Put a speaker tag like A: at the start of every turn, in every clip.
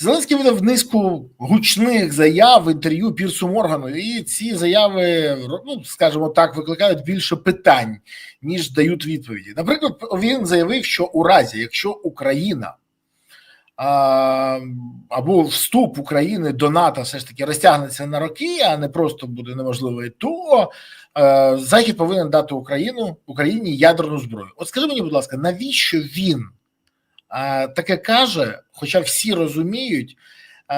A: Зеленський видав низку гучних заяв, інтерв'ю Пірсу Моргану, і ці заяви, ну скажімо так, викликають більше питань, ніж дають відповіді. Наприклад, він заявив, що у разі, якщо Україна а, або вступ України до НАТО все ж таки розтягнеться на роки, а не просто буде неможливий, то е, Захід повинен дати Україну Україні ядерну зброю. От скажи мені, будь ласка, навіщо він? Таке каже, хоча всі розуміють,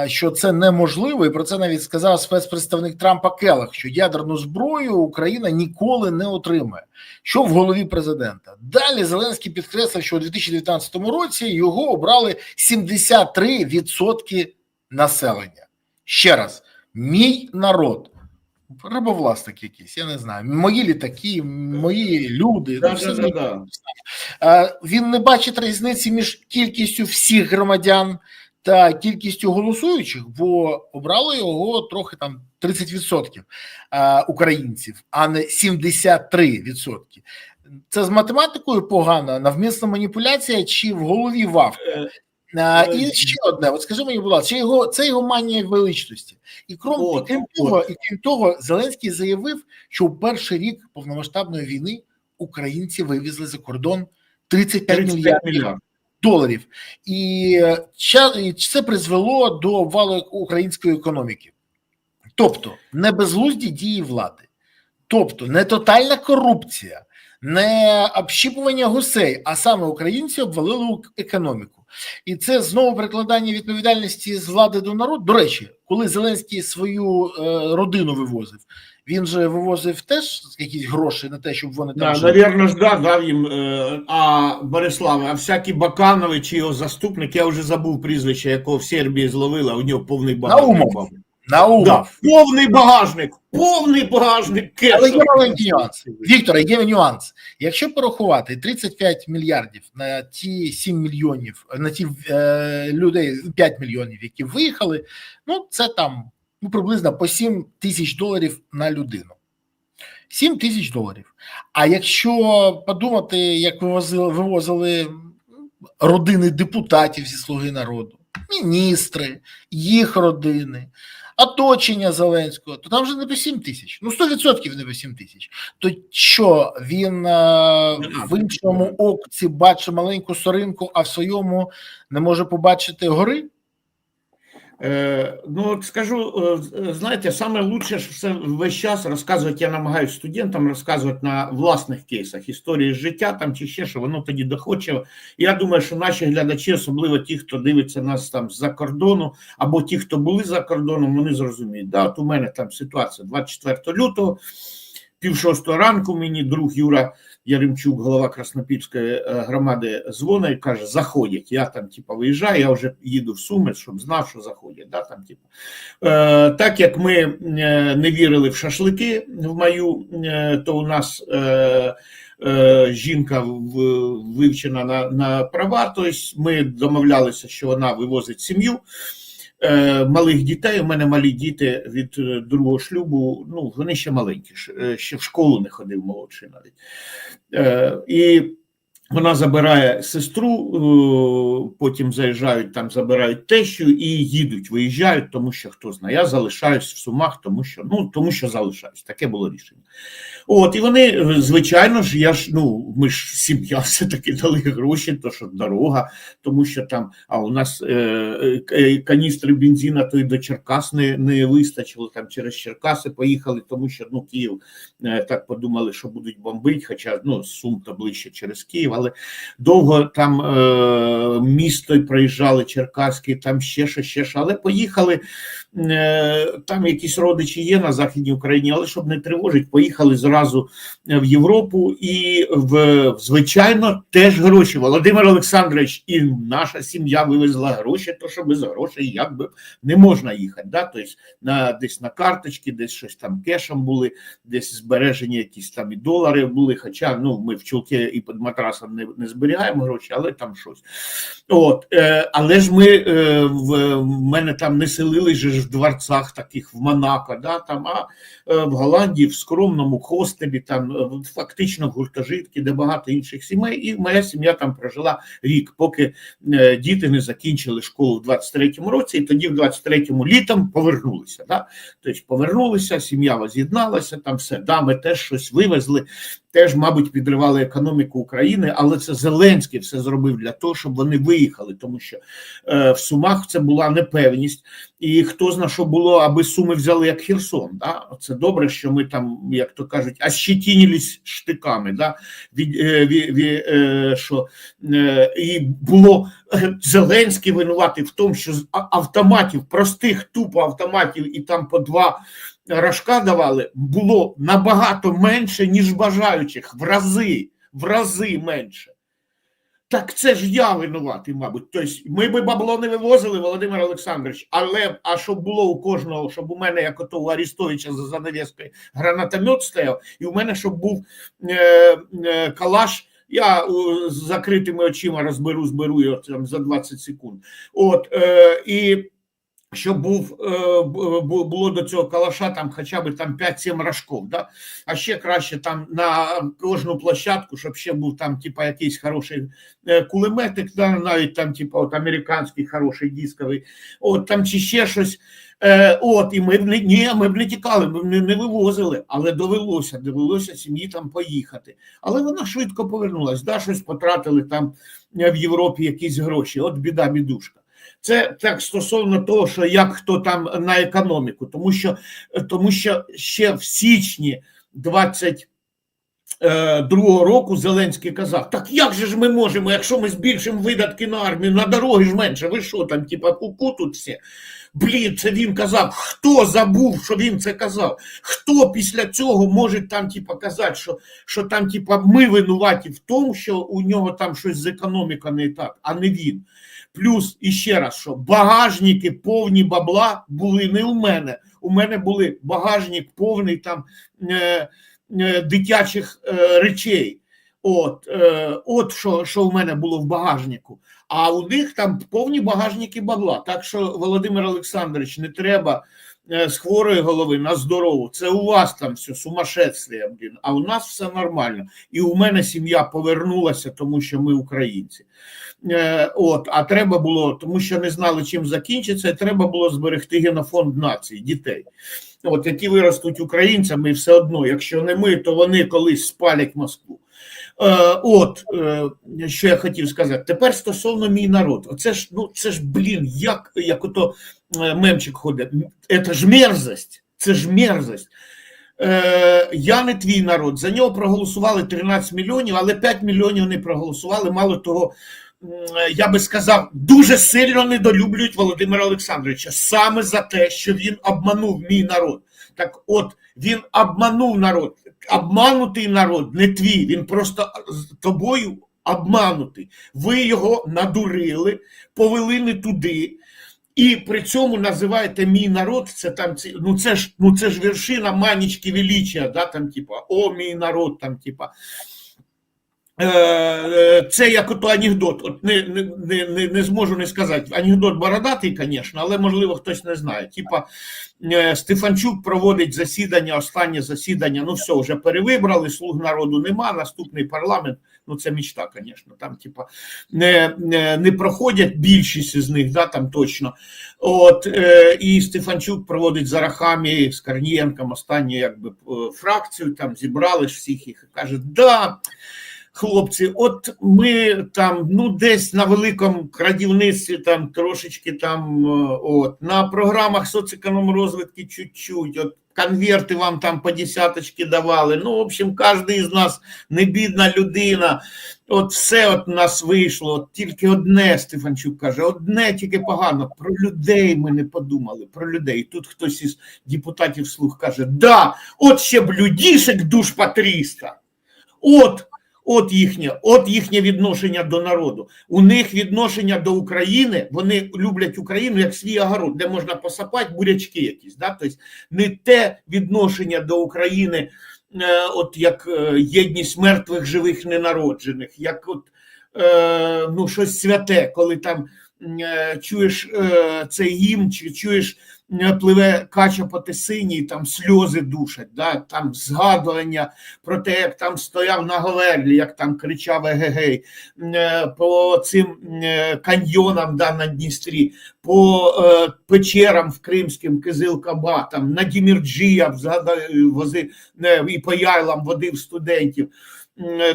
A: що це неможливо, і про це навіть сказав спецпредставник Трампа Келах, що ядерну зброю Україна ніколи не отримає. Що в голові президента? Далі Зеленський підкреслив, що у 2019 році його обрали 73% населення. Ще раз, мій народ. Рабовласник якийсь, я не знаю. Мої літаки, мої люди.
B: Да,
A: ну, все
B: да, да.
A: Е, Він не бачить різниці між кількістю всіх громадян та кількістю голосуючих, бо обрали його трохи там 30% е, українців, а не 73%. Це з математикою погано, навмисна маніпуляція чи в голові вавка? А, і ще одне, от скажи мені, будь ласка, це його це його манія величності, і крім,
B: От,
A: крім
B: от.
A: того, і крім того, Зеленський заявив, що у перший рік повномасштабної війни українці вивезли за кордон 35,
B: 35
A: мільярдів
B: мільярдів.
A: доларів, і це призвело до обвалу української економіки, тобто не безглузді дії влади, тобто не тотальна корупція, не общіпування гусей, а саме українці обвалили економіку. І це знову прикладання відповідальності з влади до народу. До речі, коли Зеленський свою е, родину вивозив, він же вивозив теж якісь гроші на те, щоб вони там
B: Да, навірно ж, да, дав їм. е, А Бориславе, а всякі Баканови чи його заступник, я вже забув прізвище, якого в Сербії зловили, а у нього повний багато.
A: Наумов.
B: Був. Да, повний багажник, повний багажник
A: Але є маленький нюанс. Віктора, є нюанс. Якщо порахувати 35 мільярдів на ті 7 мільйонів, на ті е, людей 5 мільйонів, які виїхали, ну це там ну, приблизно по 7 тисяч доларів на людину. 7 тисяч доларів. А якщо подумати, як вивозили, вивозили родини депутатів зі Слуги народу, міністри, їх родини, оточення Зеленського, то там вже не по 7 тисяч. Ну, 100% не по 7 тисяч. То що він е, в іншому окці бачить маленьку соринку, а в своєму не може побачити гори?
B: Е, ну, скажу, е, знаєте, саме лучше ж все весь час розказувати, я намагаюся студентам розказувати на власних кейсах історії життя там чи ще що, воно тоді доходчиво. Я думаю, що наші глядачі, особливо ті, хто дивиться нас там з-за кордону, або ті, хто були за кордоном, вони зрозуміють. Да, от у мене там ситуація 24 лютого, пів шостого ранку мені друг Юра Яремчук, голова Краснопільської е, громади, дзвонить каже: заходять. Я там, типу, виїжджаю, я вже їду в Суми, щоб знав, що заходять. Да, там, типу. е, так як ми е, не вірили в шашлики в маю, е, то у нас. Е, Жінка вивчена на, на права, тобто ми домовлялися, що вона вивозить сім'ю е, малих дітей. У мене малі діти від е, другого шлюбу. Ну вони ще маленькі, е, ще в школу не ходив молодший навіть. І вона забирає сестру, е, потім заїжджають там, забирають тещу і їдуть, виїжджають, тому що хто знає. Я залишаюсь в сумах, тому що ну тому що залишаюсь. Таке було рішення. От і вони, е, звичайно ж, я ж ну ми ж сім'я все таки дали гроші, то що дорога, тому що там, а у нас е, е, е, каністри бензина, то й до Черкас не, не вистачило. Там через Черкаси поїхали, тому що ну Київ е, так подумали, що будуть бомбити, хоча ну Сум то ближче через Київ, але довго там е, місто проїжджали Черкаський, там ще що, ще що, але поїхали. Е, там якісь родичі є на Західній Україні, але щоб не тривожити, поїхали зразу е, в Європу і в звичайно теж гроші. Володимир Олександрович і наша сім'я вивезла гроші, то що без грошей якби не можна їхати. Да? Тобто на десь на карточки, десь щось там кешем були, десь збережені якісь там і долари були. Хоча ну ми в чулки і під матрасом там не, не зберігаємо гроші, але там щось. От, е, але ж ми е, в, в мене там не селились ж в дворцах таких в Монако, да, там, а е, в Голландії, в скромному хостелі, там е, фактично гуртожитки, де багато інших сімей, і моя сім'я там прожила рік, поки е, діти не закінчили школу в 23-му році, і тоді в 23-му літом повернулися. Да? Тобто повернулися, сім'я воз'єдналася, там все. Да, ми теж щось вивезли, теж, мабуть, підривали економіку України, але це Зеленський все зробив для того, щоб вони виїхали, тому що е, в Сумах це була непевність, і хто зна, що було, аби Суми взяли як Херсон. Да? Це добре, що ми там, як то кажуть, ощетінились штиками. Да? Від, е, від, від, е, що, е, і було е, Зеленський винуватий в тому, що автоматів, простих тупо автоматів, і там по два рожка давали, було набагато менше, ніж бажаючих, в рази, в рази менше. Так це ж я винуватий, мабуть. Тобто ми би бабло не вивозили, Володимир Олександрович, але а щоб було у кожного, щоб у мене, як ото у Арістовича за занавіскою, гранатомет стояв, і у мене щоб був е, е, калаш. Я з закритими очима розберу, зберу його там за 20 секунд. От е, і щоб був е, бу- було до цього калаша там хоча б там 5-7 рожков, да? а ще краще там на кожну площадку, щоб ще був там типа якийсь хороший е, кулеметик, да? навіть там, типа от американський хороший дисковий, от там чи ще щось. Е, от, і ми б не ні, ми б не тікали, ми б не, не вивозили, але довелося, довелося сім'ї там поїхати. Але вона швидко повернулась, да, щось потратили там е, в Європі якісь гроші. От біда, бідушка. Це так стосовно того, що як хто там на економіку, тому що, тому що ще в січні 20 е, року Зеленський казав: так як же ж ми можемо, якщо ми збільшимо видатки на армію, на дороги ж менше, ви що там, типа, куку тут всі? Блін, це він казав. Хто забув, що він це казав? Хто після цього може там, типа, казати, що, що там, типа, ми винуваті в тому, що у нього там щось з економікою не так, а не він. Плюс іще раз, що багажники повні бабла були не у мене. У мене були багажник повний там е, е, дитячих е, речей. От, е, от що, що у мене було в багажнику. А у них там повні багажники бабла. Так що, Володимир Олександрович, не треба е, з хворої голови на здорову. Це у вас там все сумасшествие, блін. А у нас все нормально. І у мене сім'я повернулася, тому що ми українці. Е, От, а треба було, тому що не знали, чим закінчиться, треба було зберегти генофонд нації, дітей. От які виростуть українцями, і все одно, якщо не ми, то вони колись спалять Москву. Е, От е, що я хотів сказати. Тепер стосовно мій народ. Оце ж, ну це ж блін, як, як ото мемчик ходить. Це ж мерзость, це ж мерзость. Я не твій народ. За нього проголосували 13 мільйонів, але 5 мільйонів не проголосували. Мало того, я би сказав, дуже сильно недолюблюють Володимира Олександровича саме за те, що він обманув мій народ. Так от він обманув народ. Обманутий народ не твій. Він просто з тобою обманутий. Ви його надурили, повели не туди. І при цьому називаєте мій народ, це там ну це ж ну це ж вершина манічки величия, да, там, типа, о, мій народ, там, типа. Е, е, Це як ото анекдот. От не, не, не, не, зможу не сказати. Анекдот бородатий, звісно, але можливо хтось не знає. Типа е, Стефанчук проводить засідання, останнє засідання. Ну все, вже перевибрали, слуг народу нема. Наступний парламент. Ну це мічта, звісно. Там, типа, не, не, проходять більшість із них, да, там точно. От і Стефанчук проводить за Рахамі з Корнієнком останню якби фракцію. Там зібрали ж всіх їх і каже, да. Хлопці, от ми там, ну десь на великому крадівництві, там трошечки там, е, от на програмах соцекономрозвитки чуть-чуть, от конверти вам там по десяточки давали. Ну, в общем, кожен із нас не бідна людина. От все от нас вийшло. От тільки одне Стефанчук каже: одне тільки погано. Про людей ми не подумали. Про людей. Тут хтось із депутатів слух каже: Да, от ще б людішек душ по 300. От. От їхнє, от їхнє відношення до народу. У них відношення до України. Вони люблять Україну як свій огород, де можна посапати бурячки якісь. Да? Тобто не те відношення до України, е, от як е, єдність мертвих, живих, ненароджених, як от е, ну, щось святе, коли там чуєш цей гімн, чи чуєш пливе кача по тисині, там сльози душать, да? там згадування про те, як там стояв на Говерлі, як там кричав Егегей, е, по цим е, каньйонам да, на Дністрі, по е, печерам в Кримським Кизил-Каба, там на Дімірджія згадаю, вози е, і по яйлам водив студентів,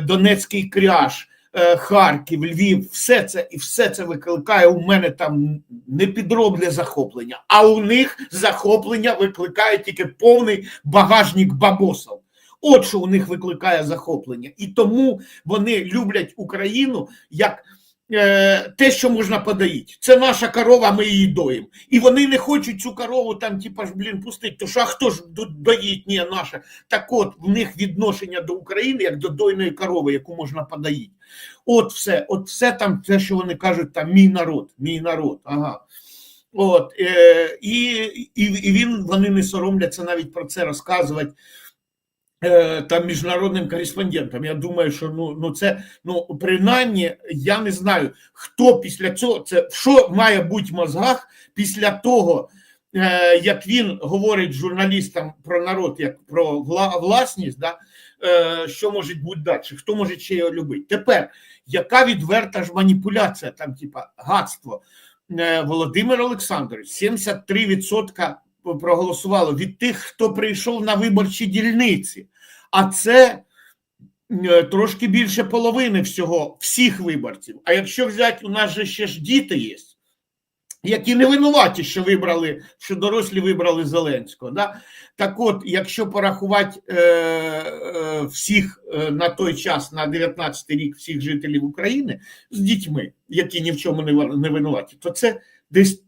B: Донецький кряж. Е, Харків, Львів, все це і все це викликає у мене там непідробне захоплення, а у них захоплення викликає тільки повний багажник бабосів. От що у них викликає захоплення, і тому вони люблять Україну як е, те, що можна подаїти. Це наша корова, ми її доїмо. І вони не хочуть цю корову там, типа ж, блін, пустити. То що а хто ж до- доїть? Ні, наша. Так от в них відношення до України як до дойної корови, яку можна подаїти. От все, от все там, те, що вони кажуть, там мій народ, мій народ. Ага. От, е, і, і, він, вони не соромляться навіть про це розказувати е, там міжнародним кореспондентам. Я думаю, що ну, ну це ну принаймні я не знаю, хто після цього це що має бути в мозгах після того, е, як він говорить журналістам про народ, як про вла, власність, да, що може бути далі, хто може ще його любити. Тепер яка відверта ж маніпуляція, там, типа гадство. Е, Володимир Олександрович 73% проголосувало від тих, хто прийшов на виборчі дільниці. А це е, трошки більше половини всього, всіх виборців. А якщо взяти, у нас же ще ж діти є, які не винуваті, що вибрали, що дорослі вибрали Зеленського. Да? Так от, якщо порахувати е, е, всіх е, на той час, на 19 рік, всіх жителів України з дітьми, які ні в чому не, не винуваті, то це десь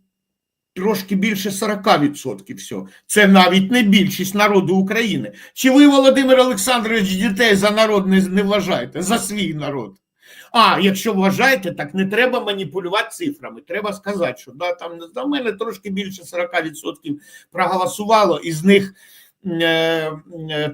B: трошки більше 40% всього. Це навіть не більшість народу України. Чи ви, Володимир Олександрович, дітей за народ не, не вважаєте, за свій народ? А якщо вважаєте, так не треба маніпулювати цифрами. Треба сказати, що да, там за мене трошки більше 40% проголосувало, із них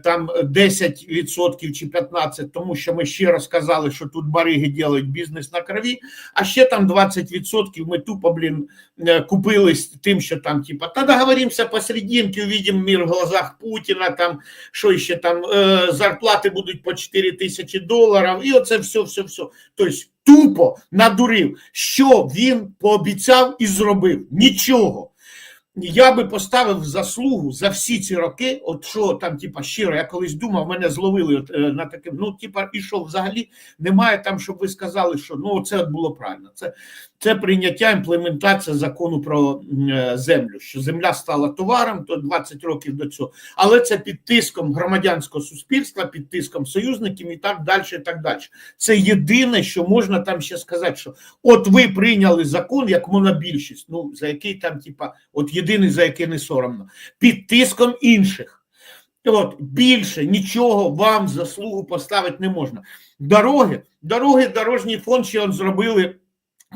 B: там 10% чи 15%, тому що ми ще сказали, що тут бариги роблять бізнес на крові, а ще там 20% ми тупо, блін, е, купились тим, що там, типа, та договоримося посерединке, увидим мир в глазах Путіна, там, що ще там, е, зарплати будуть по 4 тисячі доларів, і оце все, все, все. Тобто тупо надурив, що він пообіцяв і зробив. Нічого. Я би поставив заслугу за всі ці роки, от що там, типа, щиро, я колись думав, мене зловили от, е, на таким, ну, типа, і що взагалі немає там, щоб ви сказали, що ну це було правильно. Це, це прийняття, імплементація закону про е, землю, що земля стала товаром, то 20 років до цього. Але це під тиском громадянського суспільства, під тиском союзників і так далі. і так далі. Це єдине, що можна там ще сказати, що от ви прийняли закон як монобільшість, ну за який там, типа, от єдиний, за який не соромно, під тиском інших. От більше нічого вам заслугу поставити не можна. Дороги, дороги, дорожній фонд ще зробили.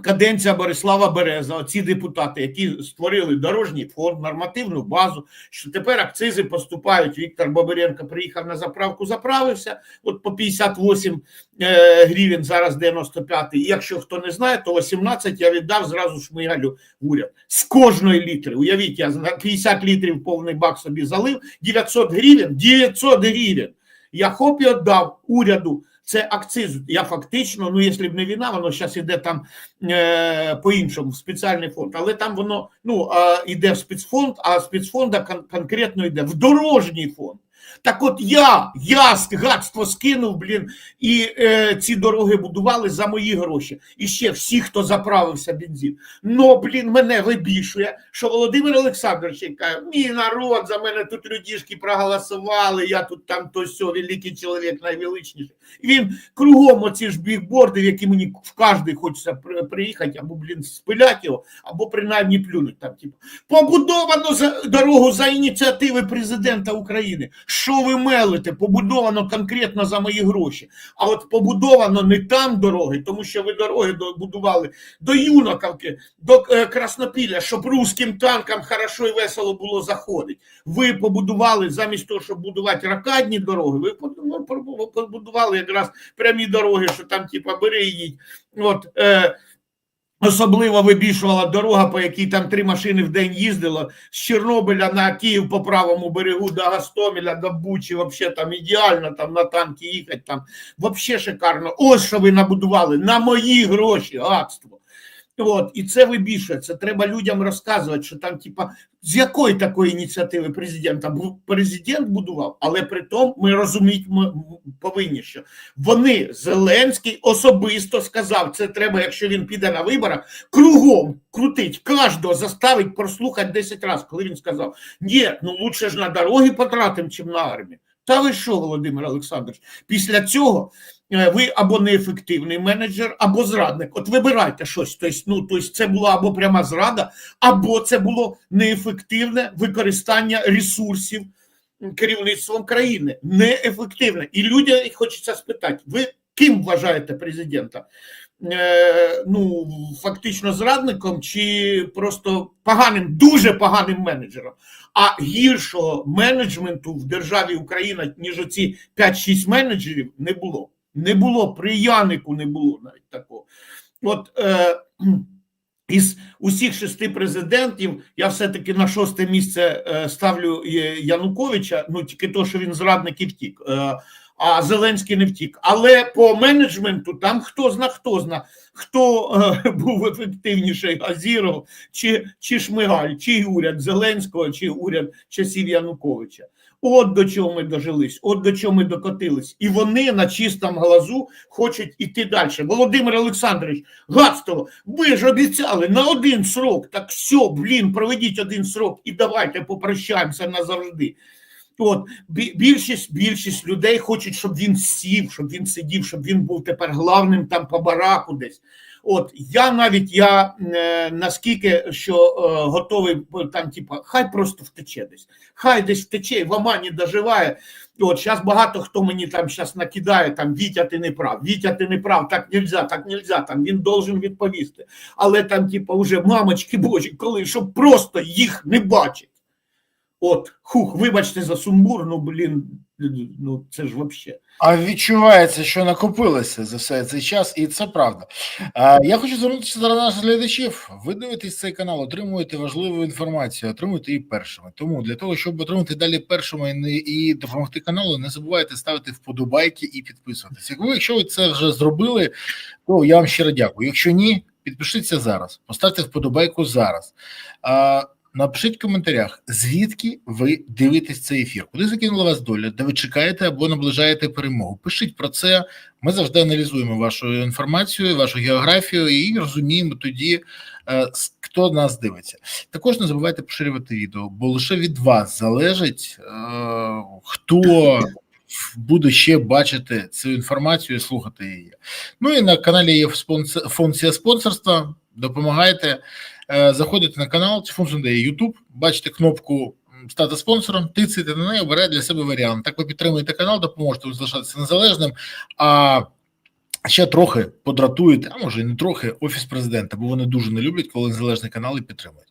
B: Каденція Борислава Береза, оці депутати, які створили дорожній фонд, нормативну базу, що тепер акцизи поступають. Віктор Бабиренко приїхав на заправку, заправився. От по 58 е, гривень, зараз 95. І якщо хто не знає, то 18 я віддав зразу шмигалю в уряд. З кожної літри. Уявіть, я на 50 літрів повний бак собі залив, 900 гривень, 900 гривень. Я хоп і віддав уряду. Це акциз. Я фактично, ну якщо б не війна, воно зараз іде там е, по-іншому, в спеціальний фонд. Але там воно ну, е, йде в спецфонд, а спецфонда кон- конкретно йде в дорожній фонд. Так от я, я гадство скинув, блін, і е, ці дороги будували за мої гроші. І ще всі, хто заправився бензин. Ну, блін, мене вибішує, що Володимир Олександрович каже, мій народ, за мене тут людішки проголосували, я тут там то сьо, великий чоловік, найвеличніший. Він кругом оці ж бігборди, в які мені в кожний хочеться приїхати, або, блін, спиляти його, або принаймні плюнуть там, типу. Побудовано за, дорогу за ініціативи президента України. Що ви мелите? Побудовано конкретно за мої гроші. А от побудовано не там дороги, тому що ви дороги добудували до Юнаковки, до е, Краснопілля, щоб русським танкам хорошо і весело було заходити. Ви побудували замість того, щоб будувати ракадні дороги, ви ну, побудували якраз прямі дороги, що там, типа, бери і їдь. От, е, Особливо вибішувала дорога, по якій там три машини в день їздило з Чорнобиля на Київ по правому берегу до Гастомеля, до Бучі, вообще там ідеально там на танки їхати, там вообще шикарно. Ось що ви набудували на мої гроші, гадство. От, і це вибільшує. Це треба людям розказувати, що там, типа, з якої такої ініціативи президента президент будував, але при тому ми розуміти повинні, що вони Зеленський особисто сказав, це треба, якщо він піде на виборах, кругом крутить, кожного заставить прослухати 10 разів, коли він сказав: ні, ну лучше ж на дороги потратимо, чим на армію. Та ви що, Володимир Олександрович, після цього ви або неефективний менеджер, або зрадник. От вибирайте щось. Тобто, ну, тобто це була або пряма зрада, або це було неефективне використання ресурсів керівництвом країни. Неефективне. І людям хочеться спитати: ви ким вважаєте президента? Е, ну, фактично зрадником чи просто поганим, дуже поганим менеджером. А гіршого менеджменту в державі Україна, ніж оці 5-6 менеджерів, не було. Не було, при Янику не було навіть такого. От е, із усіх шести президентів я все-таки на шосте місце е, ставлю е, Януковича, ну тільки то, що він зрадник і втік. Е, а Зеленський не втік. Але по менеджменту там хто зна, хто зна, хто е, був ефективніший Азіров, чи, чи Шмигаль, чи уряд Зеленського, чи уряд часів Януковича. От до чого ми дожились, от до чого ми докотились. І вони на чистому глазу хочуть іти далі. Володимир Олександрович, гадство, ви ж обіцяли на один срок. Так все, блін, проведіть один срок і давайте попрощаємося назавжди. От більшість, більшість людей хочуть, щоб він сів, щоб він сидів, щоб він був тепер главним там по бараку десь. От я навіть я е, наскільки що е, готовий там, типа, хай просто втече десь, хай десь втече, в Омані доживає. От зараз багато хто мені там зараз накидає, там Вітя, ти не прав, Вітя, ти не прав, так нельзя, так нельзя, там він должен відповісти. Але там, типа, вже мамочки божі, коли щоб просто їх не бачить. От, хух, вибачте за сумбур, ну блін, ну це ж вообще.
A: А відчувається, що накопилося за все цей час, і це правда. Я хочу звернутися до наших глядачів. Ви дивитесь цей канал, отримуєте важливу інформацію, отримуєте її першими. Тому для того, щоб отримати далі першими і допомогти каналу, не забувайте ставити вподобайки і підписуватися. Як ви, якщо ви це вже зробили, то я вам щиро дякую. Якщо ні, підпишіться зараз, поставте вподобайку зараз. Напишіть в коментарях, звідки ви дивитесь цей ефір, куди закинула вас доля, де ви чекаєте або наближаєте перемогу. Пишіть про це. Ми завжди аналізуємо вашу інформацію, вашу географію і розуміємо тоді, е, хто нас дивиться. Також не забувайте поширювати відео, бо лише від вас залежить, е, хто буде ще бачити цю інформацію і слухати її. Ну і на каналі є функція спонсорства. Допомагайте. Е, Заходите на канал, цю функцію дає YouTube, бачите кнопку стати спонсором, тицяйте на неї, обирайте для себе варіант. Так ви підтримуєте канал, допоможете залишатися незалежним. А ще трохи подратуєте, а може і не трохи, офіс президента, бо вони дуже не люблять, коли незалежні канали підтримують.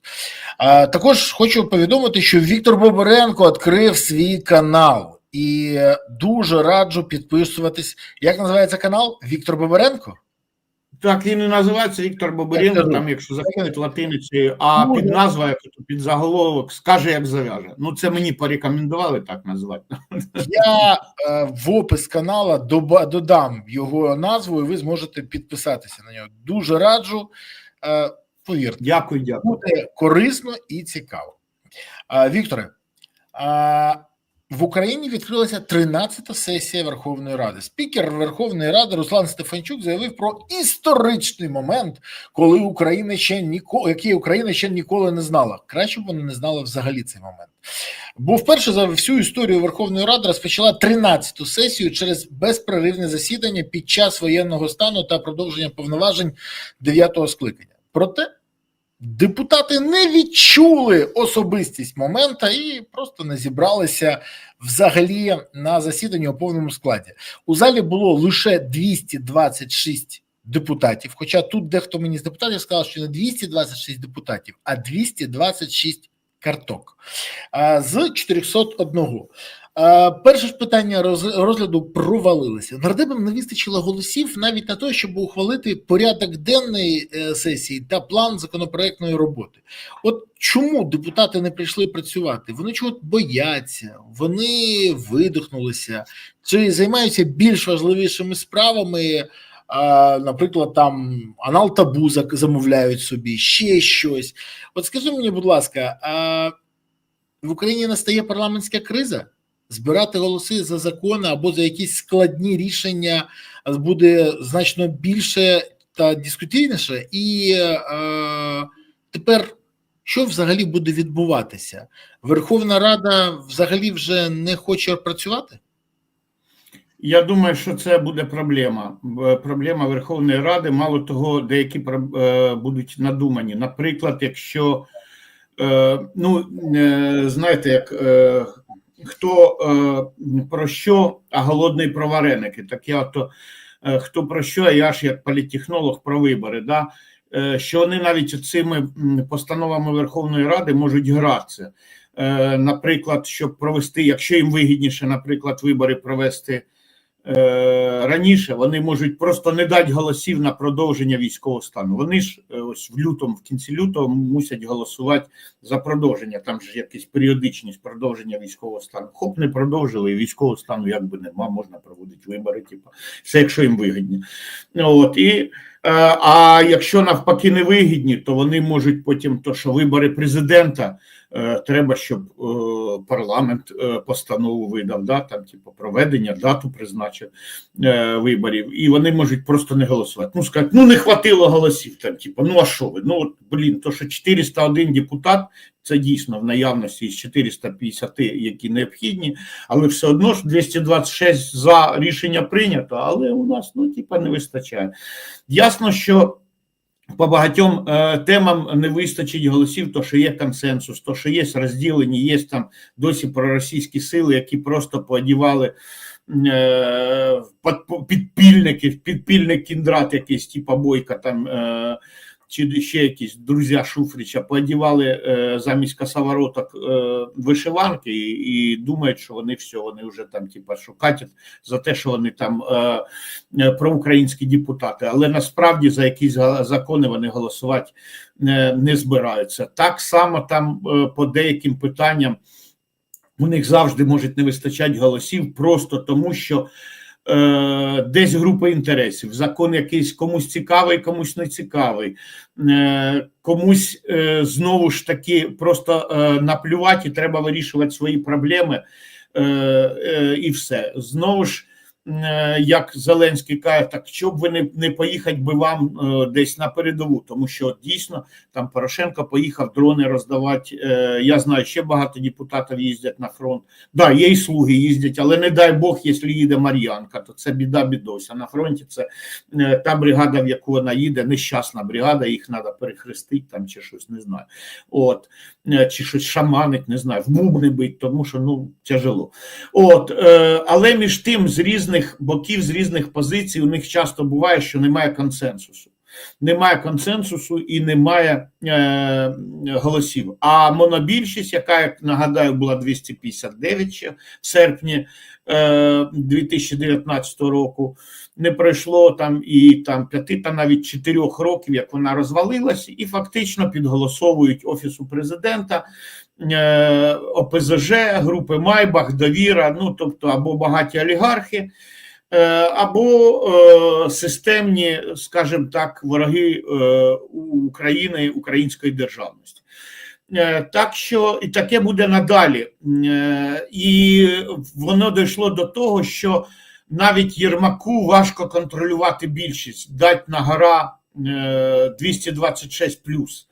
A: А, також хочу повідомити, що Віктор Бобаренко відкрив свій канал. І е, дуже раджу підписуватись. Як називається канал? Віктор Бобаренко?
B: Так він і називається Віктор Бобаренко, там, якщо заходить латиницею, а
A: Ну,
B: під
A: да.
B: назвою, як то, під заголовок, скаже, як зав'яже. Ну, це мені порекомендували так назвати.
A: Я е, в опис канала додам його назву, і ви зможете підписатися на нього. Дуже раджу. Е, повірте,
B: Дякую, дякую.
A: буде корисно і цікаво. Е, Вікторе, е, в Україні відкрилася 13-та сесія Верховної Ради. Спікер Верховної Ради Руслан Стефанчук заявив про історичний момент, коли Україна ще ніколи, який Україна ще ніколи не знала. Краще б вона не знала взагалі цей момент. Бо вперше за всю історію Верховної Ради розпочала 13-ту сесію через безперервне засідання під час воєнного стану та продовження повноважень 9-го скликання. Проте депутати не відчули особистість момента і просто не зібралися взагалі на засіданні у повному складі. У залі було лише 226 депутатів. Хоча тут дехто мені з депутатів сказав, що не 226 депутатів, а 226 карток з 401. А, Перше ж питання розгляду провалилося. Нардепам не вистачило голосів навіть на те, щоб ухвалити порядок денної е, сесії та план законопроектної роботи. От чому депутати не прийшли працювати? Вони чого бояться, вони видихнулися, чи займаються більш важливішими справами. Наприклад, там анал табу замовляють собі, ще щось. От скажи мені, будь ласка, в Україні настає парламентська криза? Збирати голоси за закони або за якісь складні рішення буде значно більше та дискутійніше. І е, тепер що взагалі буде відбуватися? Верховна Рада взагалі вже не хоче працювати?
B: Я думаю, що це буде проблема. Проблема Верховної Ради. Мало того, деякі е, будуть надумані. Наприклад, якщо е, ну е, знаєте, як хто е, про що, а голодний про вареники. Так я то е, хто про що, а я ж як політтехнолог про вибори. Да? Е, Що вони навіть цими постановами Верховної Ради можуть гратися. Наприклад, щоб провести, якщо їм вигідніше, наприклад, вибори провести раніше, вони можуть просто не дати голосів на продовження військового стану. Вони ж е, ось в лютому, в кінці лютого мусять голосувати за продовження. Там ж якась періодичність продовження військового стану. Хоп, не продовжили, і військового стану якби нема, можна проводити вибори. Типу, все, якщо їм вигідні. От і е, а якщо навпаки не вигідні, то вони можуть потім то, що вибори президента. Е, Треба, щоб е, парламент е, постанову видав, да, там, типу, проведення, дату призначив виборів, і вони можуть просто не голосувати. Ну, скажуть, ну не хватило голосів. Там, типу, ну а що ви? Ну, блін, то що 401 депутат, це дійсно в наявності із 450, які необхідні, але все одно ж 226 за рішення прийнято, але у нас, ну, типу, не вистачає. Ясно, що по багатьом е, темам не вистачить голосів, то що є консенсус, то що є розділені, є там досі проросійські сили, які просто поодівали е, підпільників, підпільник кіндрат якийсь, типа Бойка там. Е, чи ще якісь друзі Шуфрича поодівали е, замість косовороток е, вишиванки і, і думають, що вони все, вони вже там, типа, шукатять за те, що вони там е, е, проукраїнські депутати, але насправді за якісь закони вони голосувати не, не збираються. Так само там е, по деяким питанням у них завжди можуть не вистачати голосів, просто тому що. Е, Десь група інтересів, закон якийсь комусь цікавий, комусь не цікавий, Е, комусь е, знову ж таки просто е, наплювати, і треба вирішувати свої проблеми, е, е, і все. Знову ж, як Зеленський каже, так що б ви не, не поїхати би вам е, десь на передову, тому що дійсно там Порошенко поїхав дрони роздавати. Е, я знаю, ще багато депутатів їздять на фронт. Да, є і слуги їздять, але не дай Бог, якщо їде Мар'янка, то це біда бідося. На фронті це е, та бригада, в яку вона їде, нещасна бригада, їх треба перехрестити там чи щось, не знаю. От, е, чи щось шаманить, не знаю, в бубни бить, тому що ну тяжело. От, е, але між тим, з різних боків, з різних позицій, у них часто буває, що немає консенсусу. Немає консенсусу і немає е, голосів. А монобільшість, яка, як нагадаю, була 259 ще в серпні е, 2019 року, не пройшло там і там п'яти та навіть чотирьох років, як вона розвалилась, і фактично підголосовують офісу президента. е, ОПЗЖ, групи Майбах, Довіра, ну тобто або багаті олігархи, або е, системні, скажімо так, вороги е, України, української державності. Е, Так що і таке буде надалі. Е, І воно дійшло до того, що навіть Єрмаку важко контролювати більшість, дать на гора е, 226 плюс.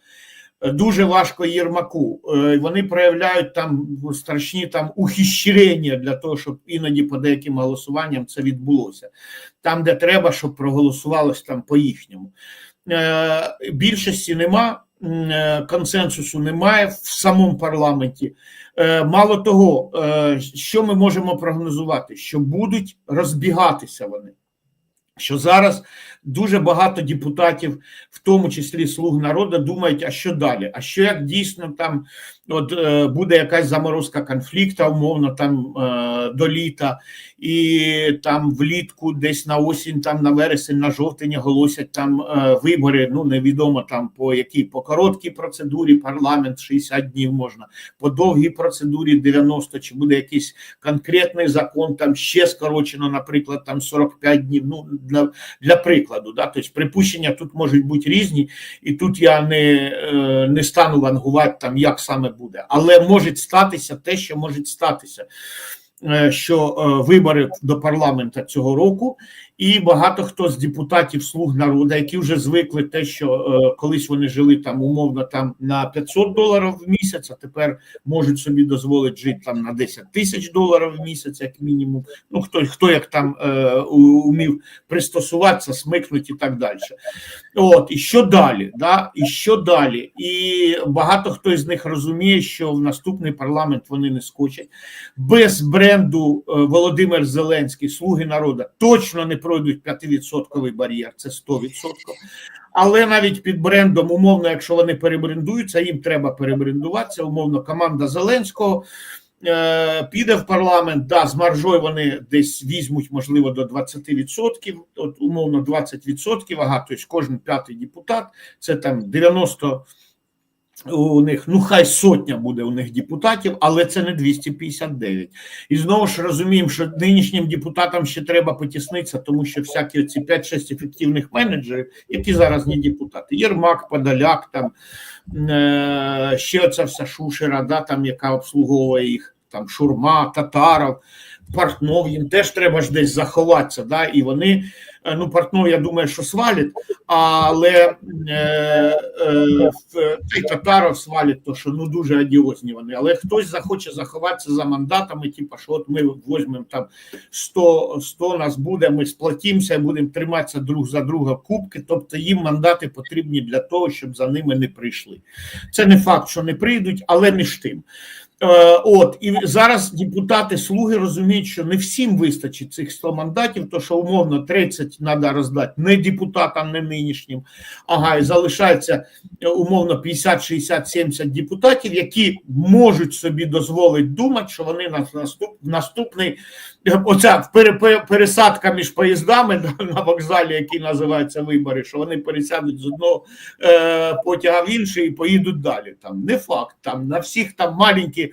B: Дуже важко Єрмаку. Е, Вони проявляють там страшні там ухищрення для того, щоб іноді по деяким голосуванням це відбулося. Там, де треба, щоб проголосувалось там по їхньому. Е, Більшості нема. е, консенсусу немає в самому парламенті. Мало того, що ми можемо прогнозувати? Що будуть розбігатися вони. Що зараз дуже багато депутатів, в тому числі слуг народу, думають, а що далі? А що як дійсно там от е, буде якась заморозка конфлікту, умовно там е, до літа, і там влітку, десь на осінь, там на вересень, на жовтень оголосять там е, вибори. Ну невідомо там по якій по короткій процедурі парламент 60 днів можна, по довгій процедурі 90, чи буде якийсь конкретний закон, там ще скорочено, наприклад, там 45 днів. Ну для, для прикладу, да, тобто припущення тут можуть бути різні, і тут я не, не стану вангувати там, як саме буде, але може статися те, що може статися. е, Що е, вибори до парламенту цього року, і багато хто з депутатів слуг народу, які вже звикли те, що е, колись вони жили там умовно там на 500 доларів в місяць, а тепер можуть собі дозволити жити там на 10 тисяч доларів в місяць, як мінімум. Ну хто хто як там е, умів пристосуватися, смикнути і так далі. От і що далі? Да? І що далі? І багато хто із них розуміє, що в наступний парламент вони не скочать. Без бренду е, Володимир Зеленський, слуги народу, точно не пройдуть 5% бар'єр, це 100%. Але навіть під брендом, умовно, якщо вони перебрендуються, їм треба перебрендуватися. Умовно, команда Зеленського е, піде в парламент. Да, з маржою вони десь візьмуть, можливо, до 20%, от умовно 20%, ага, тобто кожен п'ятий депутат, це там 90 у них, ну хай сотня буде у них депутатів, але це не 259. І знову ж розуміємо, що нинішнім депутатам ще треба потіснитися, тому що всякі ці 5-6 ефективних менеджерів, які зараз не депутати, Єрмак, Подоляк, там е, ще оця вся шушера, да, там, яка обслуговує їх, там Шурма, Татаров, Портнов, їм теж треба ж десь заховатися. Да, і вони, е, ну, Портнов, я думаю, що свалять, але е, е, цей Татаров свалять, то що ну дуже одіозні вони. Але хтось захоче заховатися за мандатами, типу, що от ми візьмемо там 100, 100 нас буде, ми сплатімося, будемо триматися друг за друга кубки. Тобто їм мандати потрібні для того, щоб за ними не прийшли. Це не факт, що не прийдуть, але між тим. Е, От і зараз депутати слуги розуміють, що не всім вистачить цих 100 мандатів, то що умовно 30 треба роздати не депутатам, не нинішнім. Ага, і залишається е, умовно 50, 60, 70 депутатів, які можуть собі дозволити думати, що вони на наступ, наступний е, оця пере- пере- пересадка між поїздами на вокзалі, який називається вибори, що вони пересядуть з одного потяга в інший і поїдуть далі. Там не факт. Там на всіх там маленькі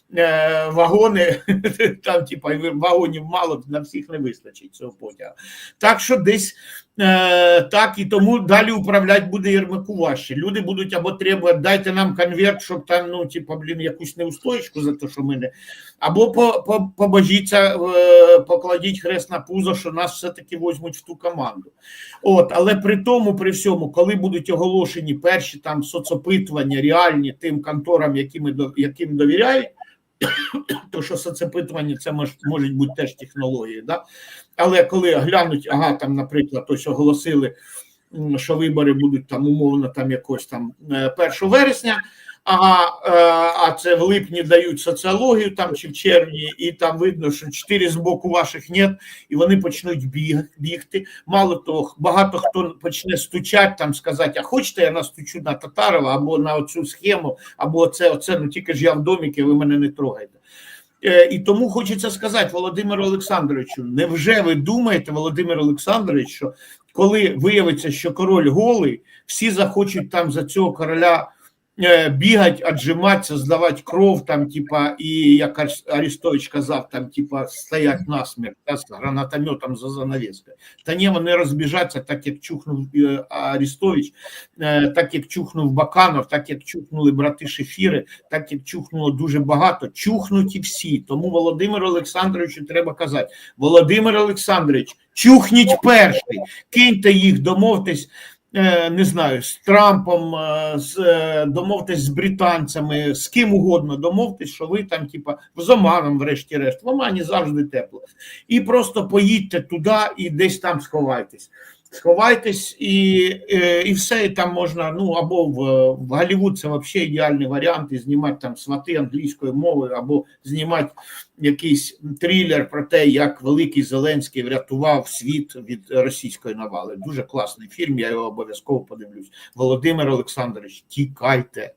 B: е, вагони, там типа вагонів мало, на всіх не вистачить цього потяга. Так що десь е, так і тому далі управляти буде Єрмаку важче. Люди будуть або треба дайте нам конверт, щоб там, ну, типа, блін, якусь неустойку за те, що ми не. Або по, е, покладіть хрест на пузо, що нас все-таки візьмуть в ту команду. От, але при тому, при всьому, коли будуть оголошені перші там соцопитування реальні тим конторам, яким довіряють, то що соцопитування це мож, можуть бути теж технології. Да? Але коли глянуть, ага, там, наприклад, ось оголосили, що вибори будуть там умовно там якось там е, 1 вересня. Ага, е, а це в липні дають соціологію там чи в червні, і там видно, що чотири з боку ваших нет, і вони почнуть біг, бігти. Мало того, багато хто почне стучати там, сказати, а хочете, я настучу на Татарова або на оцю схему, або оце, оце, ну тільки ж я в доміки, ви мене не трогайте. Е, І тому хочеться сказати Володимиру Олександровичу, невже ви думаєте, Володимир Олександрович, що коли виявиться, що король голий, всі захочуть там за цього короля е, бігать, отжиматися, здавати кров, там, типа, і як Арс- Арестович казав, там, типа, стоять насмерть та, з гранатометом за занавіскою. Та ні, вони розбіжаться, так як чухнув е, Арестович, е, так як чухнув Баканов, так як чухнули брати Шефіри, так як чухнуло дуже багато, чухнуть і всі. Тому Володимиру Олександровичу треба казати: Володимир Олександрович, чухніть перший, киньте їх, домовтесь. Е, Не знаю, з Трампом, е, з, е, домовтесь з британцями, з ким угодно, домовтесь, що ви там, типа, з Оманом, врешті-решт, в Омані завжди тепло. І просто поїдьте туди і десь там сховайтесь. Сховайтесь і, е, і все, і там можна, ну або в, в Голлівуд це взагалі ідеальний варіант, і знімати там свати англійською мовою, або знімати якийсь трилер про те, як великий Зеленський врятував світ від російської навали. Дуже класний фільм, я його обов'язково подивлюсь. Володимир Олександрович, тікайте.